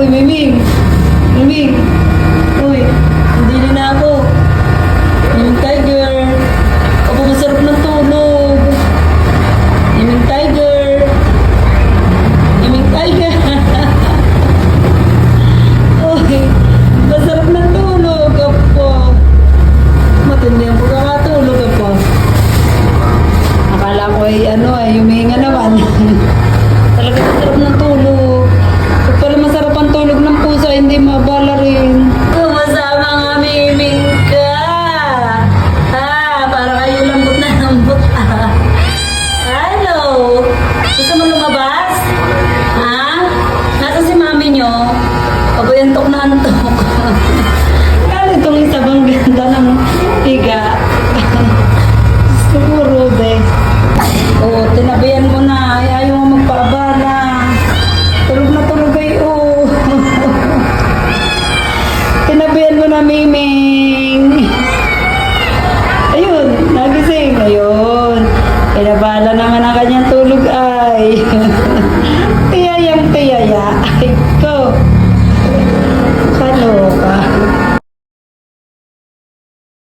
Uy, Mimig! Mimig! Uy, hindi na ako. Mimig Tiger! Ako masarap ng tulog! Mimig Tiger! Mimig Tiger! Uy, masarap ng tulog, apo! Matindi ang pagkakatulog, apo. Akala ko ay ano ay humihinga naman. Talaga masarap. rin. Abala naman ang kanyang tulog ay. Kaya yung